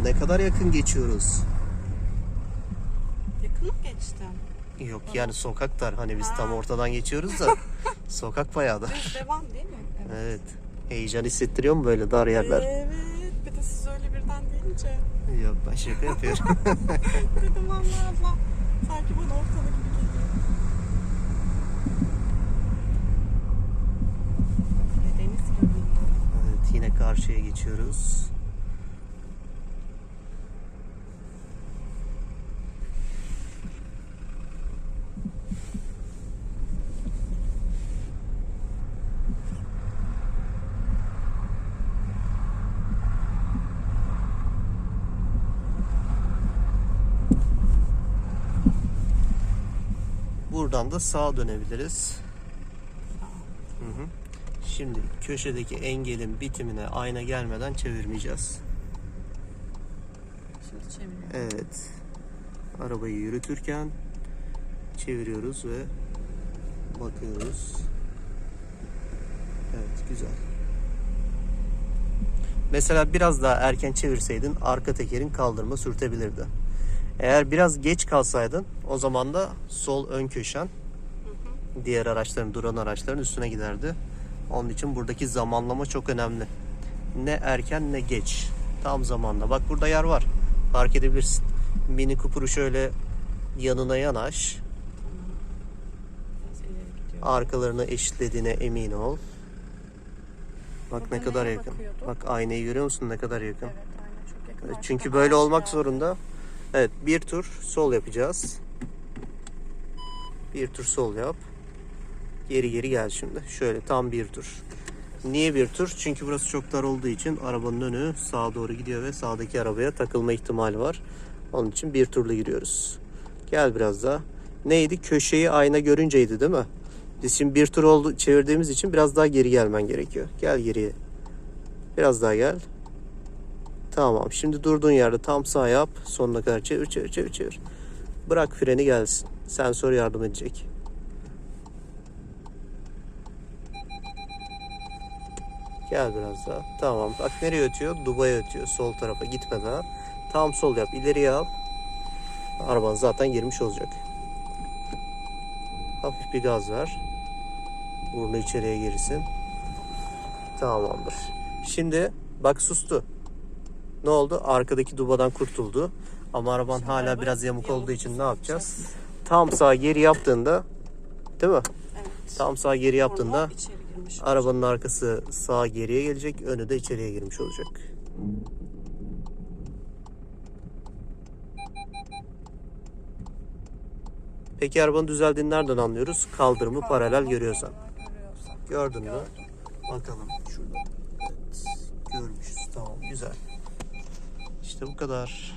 Oo ne kadar yakın geçiyoruz. Yakın mı geçtim? Yok yani sokaklar hani biz tam Ha. ortadan geçiyoruz da sokak bayağı da. Düz devam değil mi? Evet. Heyecan hissettiriyor mu böyle dar yerler? Evet. Bir de siz öyle birden deyince. Yok ben şaka yapıyorum. Dedim Allah Allah. Sanki bana ortalık gibi geliyor. Evet yine karşıya geçiyoruz. Buradan da sağa dönebiliriz. Hı hı. Şimdi köşedeki engelin bitimine ayna gelmeden çevirmeyeceğiz. Şimdi çeviriyorum. Evet. Arabayı yürütürken çeviriyoruz ve bakıyoruz. Evet güzel. Mesela biraz daha erken çevirseydin arka tekerin kaldırma sürtebilirdi. Eğer biraz geç kalsaydın o zaman da sol ön köşen diğer araçların duran araçların üstüne giderdi. Onun için buradaki zamanlama çok önemli. Ne erken ne geç. Tam zamanda. Bak burada yer var. Fark edebilirsin. Mini Cooper'ı şöyle yanına yanaş. Arkalarını eşitlediğine emin ol. Bak Burada ne kadar yakın. bakıyorduk? Bak aynayı görüyor musun ne kadar yakın. Evet aynen çok yakın. Artık Çünkü böyle olmak zorunda. Evet bir tur sol yapacağız. Bir tur sol yap. Geri geri gel şimdi. Şöyle tam bir tur. Niye bir tur? Çünkü burası çok dar olduğu için arabanın önü sağa doğru gidiyor ve sağdaki arabaya takılma ihtimali var. Onun için bir turla giriyoruz. Gel biraz daha. Neydi? Köşeyi ayna görünceydi değil mi? Biz şimdi bir tur oldu çevirdiğimiz için biraz daha geri gelmen gerekiyor. Gel geriye. Biraz daha gel. Tamam. Şimdi durduğun yerde tam sağ yap. Sonuna kadar çevir çevir çevir çevir. Bırak freni gelsin. Sensör yardım edecek. Gel biraz daha. Tamam. Bak nereye ötüyor? Dubai'ye ötüyor. Sol tarafa gitme daha. Tam sol yap. İleriye al. Araban zaten girmiş olacak. Hafif bir gaz ver. Burnu içeriye girsin. Tamamdır. Şimdi bak sustu. Ne oldu? Arkadaki dubadan kurtuldu. Ama araban Şimdi hala araba biraz yamuk olduğu için ne yapacağız? Tam sağ geri yaptığında değil mi? Evet. Tam sağ geri yaptığında arabanın arkası sağa geriye gelecek, önü de içeriye girmiş olacak. Peki arabanın düzeldiğini nereden anlıyoruz? Kaldırımı paralel görüyorsan. Gördün mü? Bakalım şurada. Evet. Görmüşüz. Tamam. Güzel. İşte bu kadar.